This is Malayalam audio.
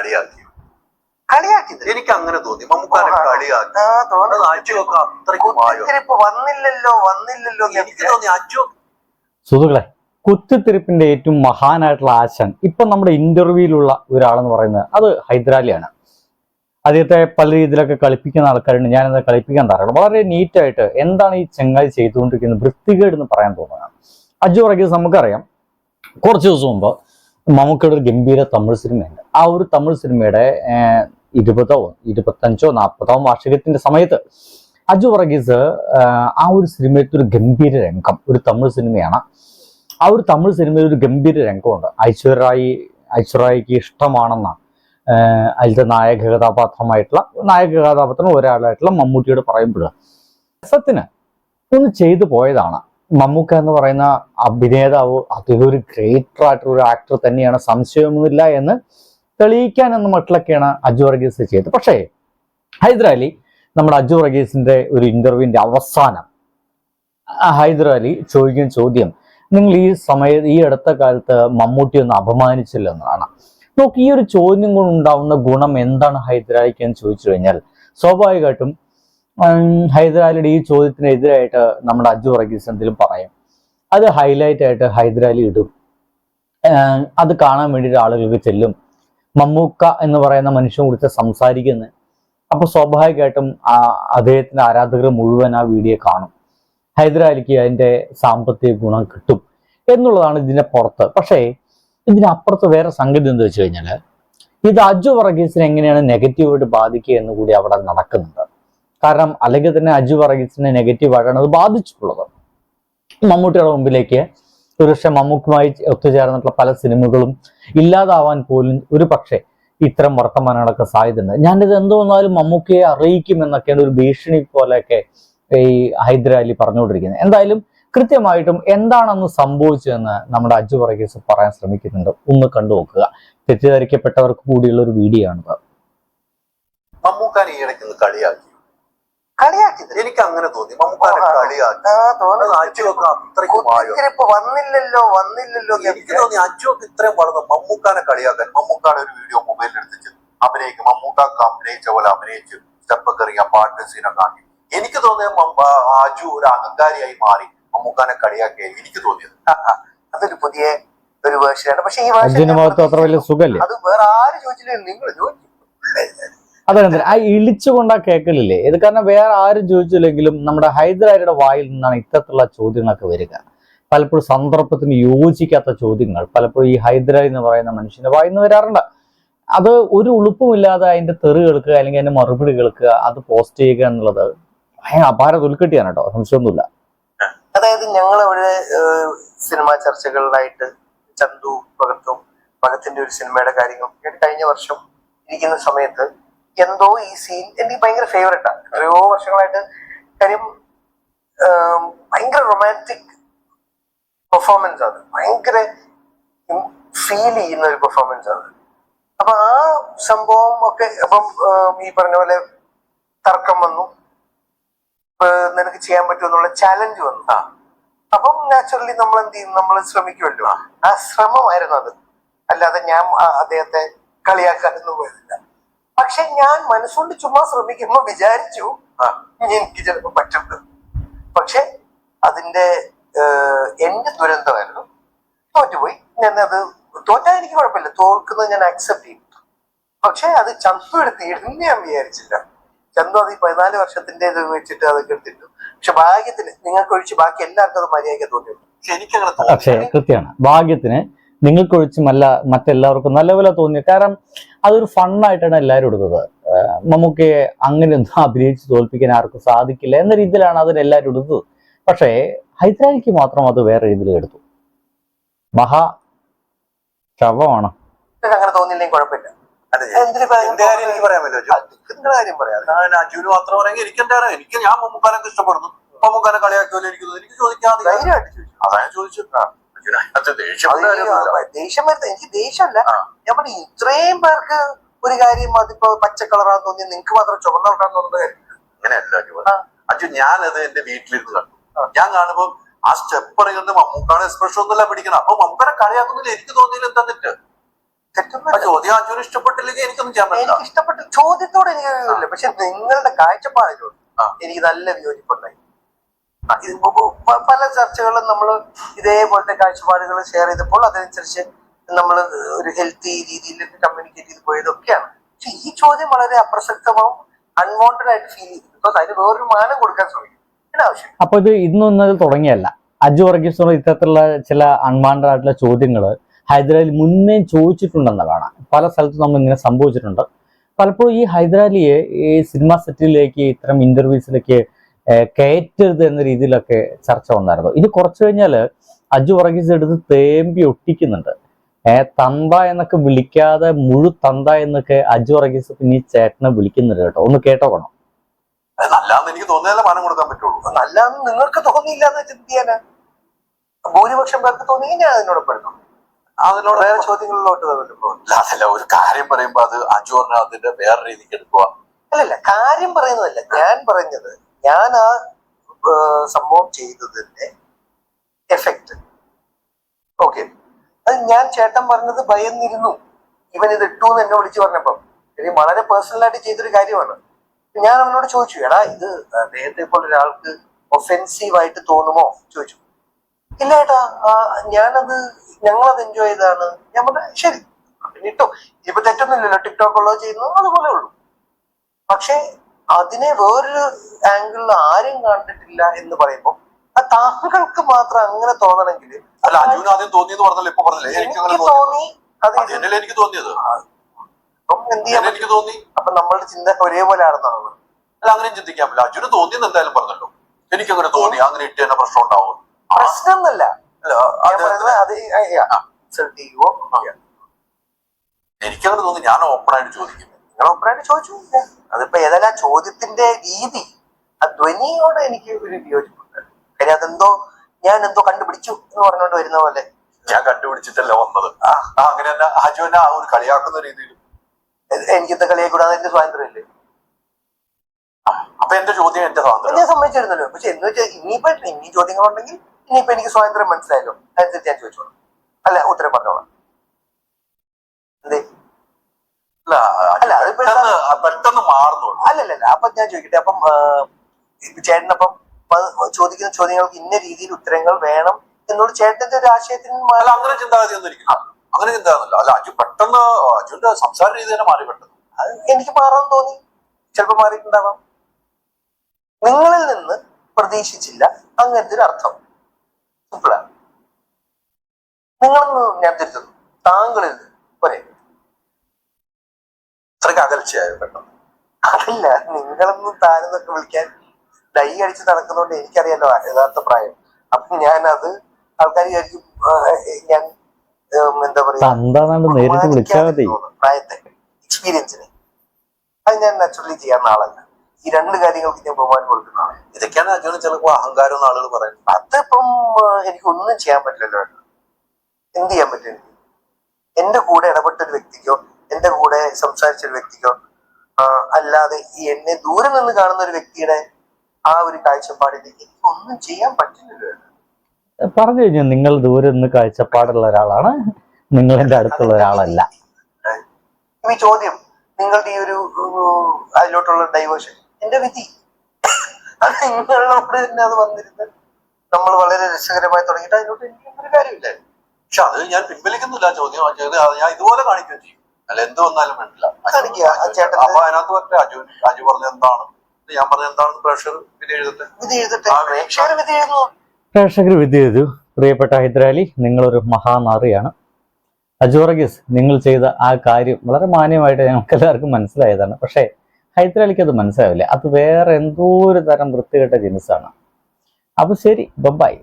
കളിയാക്കി. കളിയാക്കി എനിക്ക് അങ്ങനെ തോന്നി. മമ്മൂക്കാരെ കളിയാക്കി. അജുവൊക്കെ അത്രയ്ക്ക് കുത്തിത്തിരിപ്പ് വന്നില്ലല്ലോ വന്നില്ലല്ലോ എന്ന് എനിക്ക് തോന്നി അജു സുഹൃത്തുക്കളെ കുത്തിത്തിരിപ്പിന്റെ ഏറ്റവും മഹാനായിട്ടുള്ള ആശൻ ഇപ്പൊ നമ്മുടെ ഇന്റർവ്യൂവിലുള്ള ഒരാളെന്ന് പറയുന്നത് അത് ഹൈദരാലിയാണ്. അദ്ദേഹത്തെ പല രീതിയിലൊക്കെ കളിപ്പിക്കുന്ന ആൾക്കാരുണ്ട്. ഞാനത് കളിപ്പിക്കാൻ തരാറുണ്ട് വളരെ നീറ്റായിട്ട് എന്താണ് ഈ ചെങ്ങായി ചെയ്തുകൊണ്ടിരിക്കുന്നത് വൃത്തികേട് എന്ന് പറയാൻ തോന്നുന്നത് അജു വർഗീസ് നമുക്കറിയാം കുറച്ച് ദിവസം മുമ്പ് മമ്മൂക്കയുടെ ഒരു ഗംഭീര തമിഴ് സിനിമയുണ്ട്. ആ ഒരു തമിഴ് സിനിമയുടെ ഇരുപതോ ഇരുപത്തഞ്ചോ നാൽപ്പതോ വാർഷികത്തിന്റെ സമയത്ത് അജു വർഗീസ് ആ ഒരു സിനിമയിലത്തെ ഒരു ഗംഭീര രംഗം ഒരു തമിഴ് സിനിമയാണ്. ആ ഒരു തമിഴ് സിനിമയിൽ ഒരു ഗംഭീര രംഗമുണ്ട്. ഐശ്വര്യായി ഐശ്വര്യായിക്ക് ഇഷ്ടമാണെന്ന അതിലത്തെ നായക കഥാപാത്രമായിട്ടുള്ള നായക കഥാപാത്രം ഒരാളായിട്ടുള്ള മമ്മൂട്ടിയോട് പറയുമ്പോൾ രസത്തിന് ഒന്ന് ചെയ്തു പോയതാണ്. മമ്മൂക്ക എന്ന് പറയുന്ന അഭിനേതാവ് ഒരു ഗ്രേറ്റർ ആയിട്ടുള്ള ഒരു ആക്ടർ തന്നെയാണ്. സംശയമൊന്നുമില്ല എന്ന് തെളിയിക്കാൻ എന്ന മട്ടിലൊക്കെയാണ് അജു വർഗീസ് ചെയ്തത്. പക്ഷേ ഹൈദരാലി നമ്മുടെ അജു വർഗീസിന്റെ ഒരു ഇന്റർവ്യൂവിന്റെ അവസാനം ഹൈദരാലി ചോദിക്കുന്ന ചോദ്യം നിങ്ങൾ ഈ സമയ ഈ അടുത്ത കാലത്ത് മമ്മൂട്ടി ഒന്ന് അപമാനിച്ചില്ലെന്നാണ് നോക്കി ഈ ഒരു ചോദ്യം കൊണ്ടുണ്ടാവുന്ന ഗുണം എന്താണ് ഹൈദരാലിക്ക് എന്ന് ചോദിച്ചു കഴിഞ്ഞാൽ സ്വാഭാവികമായിട്ടും ഹൈദരാലിയുടെ ഈ ചോദ്യത്തിനെതിരായിട്ട് നമ്മുടെ അജു വർഗീസ് എന്തെങ്കിലും പറയും? അത് ഹൈലൈറ്റ് ആയിട്ട് ഹൈദരാലി ഇടും. അത് കാണാൻ വേണ്ടിയിട്ട് ആളുകൾക്ക് ചെല്ലും. മമ്മൂക്ക എന്ന് പറയുന്ന മനുഷ്യനെ കുറിച്ച് സംസാരിക്കുന്നത് അപ്പൊ സ്വാഭാവികമായിട്ടും ആ അദ്ദേഹത്തിന്റെ ആരാധകർ മുഴുവൻ ആ വീഡിയോ കാണും. ഹൈദരാലിക്ക് അതിന്റെ സാമ്പത്തിക ഗുണം കിട്ടും എന്നുള്ളതാണ് ഇതിന്റെ പുറത്ത്. പക്ഷേ ഇതിനപ്പുറത്ത് വേറെ സംഗതി എന്താ വെച്ച് കഴിഞ്ഞാൽ ഇത് അജു വർഗീസിനെ എങ്ങനെയാണ് നെഗറ്റീവായിട്ട് ബാധിക്കുക എന്ന് കൂടി അവിടെ നടക്കുന്നുണ്ട്. കാരണം അല്ലെങ്കിൽ തന്നെ അജു പറകിസിനെ നെഗറ്റീവ് ആയിട്ടാണ് അത് ബാധിച്ചിട്ടുള്ളത്. മമ്മൂട്ടിയുടെ മുമ്പിലേക്ക് ഒരുപക്ഷെ മമ്മൂക്കുമായി ഒത്തുചേർന്നിട്ടുള്ള പല സിനിമകളും ഇല്ലാതാവാൻ പോലും ഒരു പക്ഷേ ഇത്തരം വർത്തമാനങ്ങളൊക്കെ സാധ്യതയുണ്ട്. ഞാനിത് എന്ത് വന്നാലും മമ്മൂക്കയെ അറിയിക്കും എന്നൊക്കെയാണ് ഒരു ഭീഷണി പോലെയൊക്കെ ഈ ഹൈദരാലി പറഞ്ഞുകൊണ്ടിരിക്കുന്നത്. എന്തായാലും കൃത്യമായിട്ടും എന്താണെന്ന് സംഭവിച്ചതെന്ന് നമ്മുടെ അജു വർഗീസ് പറയാൻ ശ്രമിക്കുന്നുണ്ട്. ഒന്ന് കണ്ടു നോക്കുക. തെറ്റിദ്ധരിക്കപ്പെട്ടവർക്ക് കൂടിയുള്ള ഒരു വീഡിയോ ആണിത്. മമ്മൂക്കാൻ ഈ ഇടയ്ക്ക് കളിയാക്കി. കളിയാക്കിയത്? എനിക്ക് അങ്ങനെ തോന്നി. മമ്മൂക്കാരെ കളിയാക്കി. അജുവൊക്കെ അത്രയ്ക്ക് വന്നില്ലല്ലോ വന്നില്ലല്ലോ എനിക്ക് തോന്നി അജുവൊക്കെ ഇത്രയും വളർന്നു മമ്മൂക്കാനെ കളിയാക്കാൻ. മമ്മൂക്കാടെ ഒരു വീഡിയോ മൊബൈലിൽ എടുത്തിട്ട് അഭിനയിക്കും. മമ്മൂക്കാക്ക് അഭിനയിച്ച പോലെ അഭിനയിച്ച് സ്റ്റെപ്പ് കയറിയ പാട്ട് സീനൊക്കെ ആക്കി. എനിക്ക് തോന്നിയ അജു ഒരു അഹങ്കാരിയായി മാറി മമ്മൂക്കാനെ കളിയാക്കിയ എനിക്ക് തോന്നിയത്. അതൊരു പുതിയ ഒരു വേർഷനാണ് പക്ഷെ ഈ വേർഷൻ അത് വേറെ ആര് ചോദിച്ചില്ല? നിങ്ങൾ ചോദിച്ചു അതെന്താ ആ ഇളിച്ചുകൊണ്ടാ കേൾക്കലില്ലേ ഇത് കാരണം വേറെ ആരും ചോദിച്ചില്ലെങ്കിലും നമ്മുടെ ഹൈദരാലിയുടെ വായിൽ നിന്നാണ് ഇത്തരത്തിലുള്ള ചോദ്യങ്ങളൊക്കെ വരിക. പലപ്പോഴും സന്ദർഭത്തിന് യോജിക്കാത്ത ചോദ്യങ്ങൾ പലപ്പോഴും ഈ ഹൈദരാലി എന്ന് പറയുന്ന മനുഷ്യന്റെ വായിൽ നിന്ന് വരാറുണ്ട്. അത് ഒരു ഉളുപ്പുമില്ലാതെ അതിന്റെ തെറി കേൾക്കുക അല്ലെങ്കിൽ അതിന്റെ മറുപടി കേൾക്കുക അത് പോസ്റ്റ് ചെയ്യുക എന്നുള്ളത് ഭയങ്കര അപാര തൊലിക്കെട്ടിയാണ് കേട്ടോ. സംശയമൊന്നുമില്ല. അതായത് ഞങ്ങൾ അവിടെ സിനിമാ ചർച്ചകളിലായിട്ട് ചന്തു ഭഗത്തും ഭഗത്തിന്റെ ഒരു സിനിമയുടെ കാര്യങ്ങൾ കഴിഞ്ഞ വർഷം ഇരിക്കുന്ന സമയത്ത് എന്തോ ഈ സീൻ എനിക്ക് ഭയങ്കര ഫേവറേറ്റാണ് എത്രയോ വർഷങ്ങളായിട്ട് കാര്യം ഭയങ്കര റൊമാന്റിക് പെർഫോമൻസ് ആണ്. ഭയങ്കര ഫീൽ ചെയ്യുന്ന ഒരു പെർഫോമൻസ് ആണ്. അപ്പൊ ആ സംഭവം ഒക്കെ അപ്പം ഈ പറഞ്ഞ പോലെ തർക്കം വന്നു. നിനക്ക് ചെയ്യാൻ പറ്റുമെന്നുള്ള ചാലഞ്ച് വന്നു. ആ. അപ്പം നാച്ചുറലി നമ്മൾ എന്ത് ചെയ്യും? നമ്മൾ ശ്രമിക്കുമല്ലോ ആ ശ്രമമായിരുന്നു അത്. അല്ലാതെ ഞാൻ അദ്ദേഹത്തെ കളിയാക്കാനൊന്നും പോയതില്ല. പക്ഷെ ഞാൻ മനസ്സുകൊണ്ട് ചുമ്മാ ശ്രമിക്കുമ്പോ വിചാരിച്ചു ആ. ഇനി എനിക്ക് ചിലപ്പോൾ പറ്റുന്നത് പക്ഷെ അതിന്റെ എന്റെ ദുരന്തമായിരുന്നു. തോറ്റുപോയി. ഞാൻ അത് തോറ്റാൽ എനിക്ക് കുഴപ്പമില്ല. തോൽക്കുന്നത് ഞാൻ അക്സെപ്റ്റ് ചെയ്യും പക്ഷെ അത് ചന്തു എടുത്ത് ഇടുന്ന ഞാൻ വിചാരിച്ചില്ല. ചന്തു അത് ഈ പതിനാല് വർഷത്തിന്റെ ഇത് വെച്ചിട്ട് അതൊക്കെ എടുത്തിട്ടു. പക്ഷെ ഭാഗ്യത്തിന് നിങ്ങൾക്ക് ഒഴിച്ച് ബാക്കി എല്ലാവർക്കും അത് മര്യാദയ്ക്ക് തോന്നിയിട്ടുണ്ട് പക്ഷെ എനിക്കങ്ങനെ പക്ഷേ കൃത്യമാണ്. ഭാഗ്യത്തിന് നിങ്ങൾക്കൊഴിച്ചും അല്ല മറ്റെല്ലാവർക്കും നല്ലപോലെ തോന്നി കാരണം അതൊരു ഫണ്ണായിട്ടാണ് എല്ലാവരും എടുത്തത് നമുക്ക് മമ്മൂക്കയെ അങ്ങനെയൊന്നും അഭിനയിച്ച് തോൽപ്പിക്കാൻ ആർക്കും സാധിക്കില്ല എന്ന രീതിയിലാണ് അതിനെല്ലാവരും എടുത്തത് പക്ഷേ ഹൈദരാലിക്ക് മാത്രം അത് വേറെ രീതിയിൽ എടുത്തു. മഹാ ശവമാണ്. അങ്ങനെ തോന്നിയില്ലെങ്കിൽ കുഴപ്പമില്ല. എന്റെ കാര്യം എനിക്ക് പറയാൻ പറ്റുമോ? നിങ്ങളുടെ കാര്യം പറയാം. ഞാൻ അജുവിന് മാത്രം പറയാമെങ്കിൽ എനിക്ക് എന്റെ കാര്യം എനിക്ക് ഞാൻ മമ്മൂക്കാനൊക്കെ ഇഷ്ടപ്പെടുന്നു. മമ്മൂക്കാനെ കളിയാക്കിയല്ലോ എനിക്ക് എനിക്ക് ചോദിക്കാതെ അതാണ് ഞാൻ ദേഷ്യം അത് ദേഷ്യം വരുന്നത് എനിക്ക് ദേഷ്യമല്ല. ഞാൻ പറഞ്ഞു ഇത്രയും പേർക്ക് ഒരു കാര്യം അതിപ്പോ പച്ച കളറാന്ന് തോന്നി നിങ്ങൾക്ക് മാത്രം ചുവന്ന കളറാന്ന് തോന്നുന്നത് അങ്ങനെയല്ല. അജു ഞാനത് എന്റെ വീട്ടിലിരുന്ന് കണ്ടു. ഞാൻ കാണുമ്പോ ആ സ്റ്റെപ്പ് ഇറങ്ങുന്ന മമ്മൂക്കാണ് എക്സ്പ്രഷൻ ഒന്നുമല്ല പിടിക്കണം. അപ്പൊ മമ്മൂക്കാനെ കളിയാക്കുന്നില്ല. എനിക്ക് തോന്നിയില്ല എന്താ തെറ്റ്? ചോദ്യം അജുന് ഇഷ്ടപ്പെട്ടില്ലെങ്കിൽ എനിക്കൊന്നും ചെയ്യാൻ പറ്റില്ല. എനിക്ക് ഇഷ്ടപ്പെട്ട. ചോദ്യത്തോടെ എനിക്ക് പക്ഷെ നിങ്ങളുടെ കാഴ്ചപ്പാടിനോട് എനിക്ക് നല്ല വിയോജിപ്പുണ്ടായി. പല ചർച്ചകളും നമ്മൾ ഇതേപോലത്തെ കാഴ്ചപ്പാടുകൾ ഷെയർ ചെയ്തപ്പോൾ അതനുസരിച്ച് നമ്മൾ ഒരു ഹെൽത്തി രീതിയിൽ കമ്മ്യൂണിക്കേറ്റ് ചെയ്ത് പോയതൊക്കെയാണ്. പക്ഷെ ഈ ചോദ്യം വളരെ അപ്രസക്തമാവും അൺവാണ്ടഡ് ആയിട്ട് ഫീൽ ചെയ്തു. ബിക്കോസ് അതിന് വേറൊരു മാനം കൊടുക്കാൻ ശ്രമിക്കും. അപ്പൊ ഇത് ഇന്നൊന്നത് തുടങ്ങിയല്ല. അജു വർഗീസിനോട് ഇത്തരത്തിലുള്ള ചില അൺവാണ്ടഡ് ആയിട്ടുള്ള ചോദ്യങ്ങൾ ഹൈദരാലി മുന്നേ ചോദിച്ചിട്ടുണ്ടെന്നതാണ് പല സ്ഥലത്തും നമ്മൾ ഇങ്ങനെ സംഭവിച്ചിട്ടുണ്ട്. പലപ്പോഴും ഈ ഹൈദരാലിയെ ഈ സിനിമ സെറ്റിലേക്ക് ഇത്തരം ഇന്റർവ്യൂസിലേക്ക് കയറ്റരുത് എന്ന രീതിയിലൊക്കെ ചർച്ച വന്നായിരുന്നു. ഇനി കുറച്ചു കഴിഞ്ഞാൽ അജു വർഗീസ് എടുത്ത് തേമ്പി ഒട്ടിക്കുന്നുണ്ട്. തന്ത എന്നൊക്കെ വിളിക്കാതെ മുഴു തന്ത എന്നൊക്കെ അജു വർഗീസ് പിന്നെ ഈ ചേട്ടനെ വിളിക്കുന്നുണ്ട് കേട്ടോ. ഒന്ന് കേട്ടോ അത് നല്ലതെന്ന് എനിക്ക് തോന്നിയാലേ മാനം കൊടുക്കാൻ പറ്റുള്ളൂ. നല്ലാന്ന് നിങ്ങൾക്ക് തോന്നിയില്ല എന്ന് ചിന്തിക്കാനാ ഭൂരിപക്ഷം പേർക്ക് തോന്നി ഞാൻ അതിനോട് പെടുന്നു അതിനോട് വേറെ ചോദ്യങ്ങളിലോട്ട് അതല്ല ഒരു കാര്യം പറയുമ്പോ അത് അജു പറഞ്ഞ അതിന്റെ വേറെ രീതിക്ക് എടുക്കുക അല്ലല്ല കാര്യം പറയുന്നതല്ല. ഞാൻ പറഞ്ഞത് ഞാൻ ആ സംഭവം ചെയ്തതിന്റെ എഫക്റ്റ് ഓക്കെ അത് ഞാൻ ചേട്ടൻ പറഞ്ഞത് ഭയന്നിരുന്നു. ഇവൻ ഇത് ഇട്ടു എന്ന് എന്നെ വിളിച്ചു പറഞ്ഞപ്പം. ഇനി വളരെ പേഴ്സണലായിട്ട് ചെയ്തൊരു കാര്യമാണ്. ഞാൻ അവനോട് ചോദിച്ചു എടാ ഇത് അദ്ദേഹത്തെ പോലെ ഒരാൾക്ക് ഒഫെൻസീവ് ആയിട്ട് തോന്നുമോ? ചോദിച്ചു. ഇല്ല ഏട്ടാ ഞാനത് ഞങ്ങളത് എൻജോയ് ചെയ്തതാണ്. ഞാൻ പറഞ്ഞു ശരി പിന്നെ ഇട്ടോ. ഇപ്പൊ തെറ്റൊന്നുമില്ലല്ലോ ടിക്ടോക്ക് ഉള്ളത് ചെയ്യുന്നു അതുപോലെ ഉള്ളൂ. പക്ഷെ അതിനെ വേറൊരു ആംഗിളിൽ ആരും കണ്ടിട്ടില്ല എന്ന് പറയുമ്പോൾ ആ താങ്കൾക്ക് മാത്രം അങ്ങനെ തോന്നണമെങ്കിൽ അല്ല അജുവിന് ആദ്യം തോന്നിയെന്ന് പറഞ്ഞല്ലോ ഇപ്പൊ പറഞ്ഞില്ലേ? എനിക്ക് അങ്ങനെ തോന്നി തോന്നി. അത് എനിക്ക് തോന്നിയത്? ഇപ്പം എന്ത് ചെയ്യാൻ എനിക്ക് തോന്നി. അപ്പൊ നമ്മളുടെ ചിന്ത ഒരേപോലെ ആണെന്നാണ് അല്ല അങ്ങനെയും ചിന്തിക്കാൻ പറ്റില്ല അജുന് തോന്നിയെന്ന് എന്തായാലും പറഞ്ഞല്ലോ. എനിക്ക് അങ്ങനെ തോന്നി. അങ്ങനെ ഇട്ട് തന്നെ പ്രശ്നം ഉണ്ടാവും. പ്രശ്നം എന്നല്ല എനിക്കങ്ങനെ തോന്നി. ഞാൻ ഓപ്പൺ ആയിട്ട് ചോദിക്കുന്നത് നിങ്ങൾ അഭിപ്രായം ചോദിച്ചു. അതിപ്പോ ഏതായാലും ആ ചോദ്യത്തിന്റെ രീതി ആ ധ്വനിയോട് എനിക്ക് ഒരു വിയോജിപ്പുണ്ട് കാര്യം അതെന്തോ ഞാൻ എന്തോ കണ്ടുപിടിച്ചു എന്ന് പറഞ്ഞുകൊണ്ട് വരുന്ന പോലെ. ഞാൻ കണ്ടുപിടിച്ചിട്ടല്ല വന്നത്. അങ്ങനെ തന്നെ അജുവിനെ ആ ഒരു കളിയാക്കുന്ന രീതിയിൽ എനിക്കിത്തെ കളിയെ കൂടാതെ എന്റെ സ്വാതന്ത്ര്യമില്ലേ അപ്പൊ എന്റെ ചോദ്യം എന്റെ സ്വാതന്ത്ര്യം. ഞാൻ സമ്മതിച്ചിരുന്നല്ലോ. പക്ഷെ എന്ന് വെച്ചാൽ ഇനിയിപ്പോ ഇനി ചോദ്യങ്ങളുണ്ടെങ്കിൽ ഇനിയിപ്പോ എനിക്ക് സ്വാതന്ത്ര്യം മനസ്സിലായല്ലോ. അതനുസരിച്ച് ഞാൻ ചോദിച്ചോളാം. അല്ല ഉത്തരം പറഞ്ഞോളാം എന്തേ അല്ല അല്ല, അതിപ്പോ പെട്ടെന്ന് പെട്ടെന്ന് അല്ലല്ല അപ്പൊ ഞാൻ ചോദിക്കട്ടെ അപ്പം ചേട്ടനപ്പം ചോദിക്കുന്ന ചോദ്യങ്ങൾക്ക് ഇന്ന രീതിയിൽ ഉത്തരങ്ങൾ വേണം എന്നോട് ചേട്ടന്റെ ഒരു ആശയത്തിന് അല്ല അങ്ങനെ ചിന്താഗതി ഒന്നും അങ്ങനെ ചിന്താഗതില്ല അല്ല അജു പെട്ടെന്ന് അജുവിന്റെ സംസാര രീതി തന്നെ മാറി പെട്ടെന്ന്. എനിക്ക് മാറാൻ തോന്നി. ചിലപ്പോ മാറിയിട്ടുണ്ടാവാം. നിങ്ങളിൽ നിന്ന് പ്രതീക്ഷിച്ചില്ല അങ്ങനത്തെ ഒരു അർത്ഥം. സിമ്പിളാണ് നിങ്ങളെന്ന് ഞാൻ തിരുത്തുന്നു. താങ്കളിൽ ഒരേ. ഇത്രയ്ക്ക് അകൽച്ചയായോ പെട്ടെന്ന്? അതല്ല നിങ്ങളൊന്നും താനെന്നൊക്കെ വിളിക്കാൻ ഡൈ അടിച്ച് നടക്കുന്നതുകൊണ്ട് എനിക്കറിയാലോ യഥാർത്ഥ പ്രായം. അപ്പൊ ഞാൻ അത് ആൾക്കാർ വിചാരിക്കും ഞാൻ എന്താ പറയാ പ്രായത്തെ എക്സ്പീരിയൻസിനെ അത് ഞാൻ നാച്ചുറലി ചെയ്യാൻ ആളല്ല. ഈ രണ്ട് കാര്യങ്ങൾക്ക് ഞാൻ ബഹുമാനം കൊടുക്കുന്ന ആളാണ് ഇതൊക്കെയാണ് അജുവിന് ചിലപ്പോ അഹങ്കാരം എന്ന് ആളുകൾ പറയുന്നത്. അതിപ്പം എനിക്ക് ഒന്നും ചെയ്യാൻ പറ്റില്ലല്ലോ എന്ത് ചെയ്യാൻ പറ്റും എന്റെ കൂടെ ഇടപെട്ട ഒരു വ്യക്തിക്കോ എന്റെ കൂടെ സംസാരിച്ച ഒരു വ്യക്തിക്കോ അല്ലാതെ ഈ എന്നെ ദൂരെ നിന്ന് കാണുന്ന ഒരു വ്യക്തിയുടെ ആ ഒരു കാഴ്ചപ്പാടിൽ എനിക്കൊന്നും ചെയ്യാൻ പറ്റില്ലല്ലോ. പറഞ്ഞു കഴിഞ്ഞാൽ നിങ്ങൾ ദൂരെ നിന്ന് കാഴ്ചപ്പാടുള്ള ഒരാളാണ്. നിങ്ങൾ എന്റെ അടുത്തുള്ള ഒരാളല്ല. ഈ ചോദ്യം. നിങ്ങളുടെ ഈ ഒരു അതിലോട്ടുള്ള ഡൈവേഴ്ഷൻ എന്റെ വിധി. അത് നിങ്ങളോട് തന്നെ അത് വന്നിരുന്ന് നമ്മൾ വളരെ രസകരമായി തുടങ്ങിയിട്ട് അതിലോട്ട് എനിക്ക് ഒരു കാര്യമില്ല. പക്ഷെ അത് ഞാൻ പിൻവലിക്കുന്നില്ല ചോദ്യം. ഞാൻ ഇതുപോലെ കാണിക്കുകയും ചെയ്യും. അല്ല എന്ത് വന്നാലും വേണ്ടില്ല. അപ്പൊ അതിനകത്ത് പറ്റ അജു അജു പറഞ്ഞ എന്താണ്? ഞാൻ പറഞ്ഞ എന്താണ് പ്രഷർ വിധി എഴുതട്ടെ? പ്രേക്ഷകർ വിധി എഴുതു. പ്രിയപ്പെട്ട ഹൈദരാലി നിങ്ങളൊരു മഹാനാറിയാണ്. അജോറഗീസ് നിങ്ങൾ ചെയ്ത ആ കാര്യം വളരെ മാന്യമായിട്ട് ഞങ്ങൾക്ക് എല്ലാവർക്കും മനസ്സിലായതാണ്. പക്ഷേ ഹൈദരാലിക്ക് അത് മനസ്സിലാവില്ല. അത് വേറെ എന്തോ ഒരു തരം വൃത്തികെട്ട ജിനിസാണ്. അപ്പോൾ ശരി ബൈ